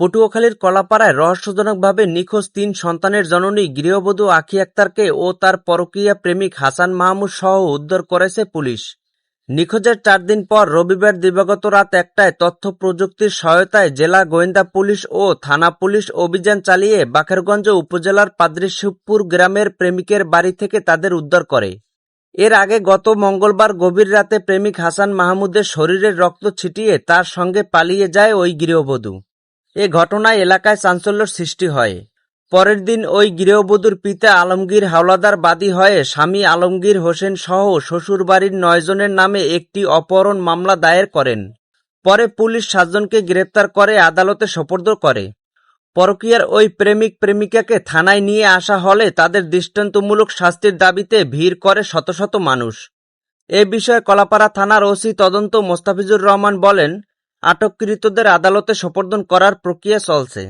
পটুয়াখালীর কলাপাড়ায় রহস্যজনকভাবে নিখোঁজ তিন সন্তানের জননী গৃহবধূ আখি আক্তারকে ও তার পরকীয়া প্রেমিক হাসান মাহমুদ সহ উদ্ধার করেছে পুলিশ। নিখোঁজের চার দিন পর রবিবার দিবাগত রাত একটায় তথ্য প্রযুক্তির সহায়তায় জেলা গোয়েন্দা পুলিশ ও থানা পুলিশ অভিযান চালিয়ে বাখেরগঞ্জ উপজেলার পাদ্রিশিবপুর গ্রামের প্রেমিকের বাড়ি থেকে তাদের উদ্ধার করে। এর আগে গত মঙ্গলবার গভীর রাতে প্রেমিক হাসান মাহমুদের শরীরের রক্ত ছিটিয়ে তার সঙ্গে পালিয়ে যায় ওই গৃহবধূ। এ ঘটনায় এলাকায় চাঞ্চল্যের সৃষ্টি হয়। পরের দিন ওই গৃহবধূর পিতা আলমগীর হাওলাদার বাদী হয়ে স্বামী আলমগীর হোসেন সহ শ্বশুরবাড়ির নয়জনের নামে একটি অপহরণ মামলা দায়ের করেন। পরে পুলিশ সাতজনকে গ্রেপ্তার করে আদালতে সোপর্দ করে। পরকীয়ার ওই প্রেমিক প্রেমিকাকে থানায় নিয়ে আসা হলে তাদের দৃষ্টান্তমূলক শাস্তির দাবিতে ভিড় করে শত শত মানুষ। এ বিষয়ে কলাপাড়া থানার ওসি তদন্ত মোস্তাফিজুর রহমান বলেন আটককৃতদের আদালতে সোপর্দ করার প্রক্রিয়া চলছে।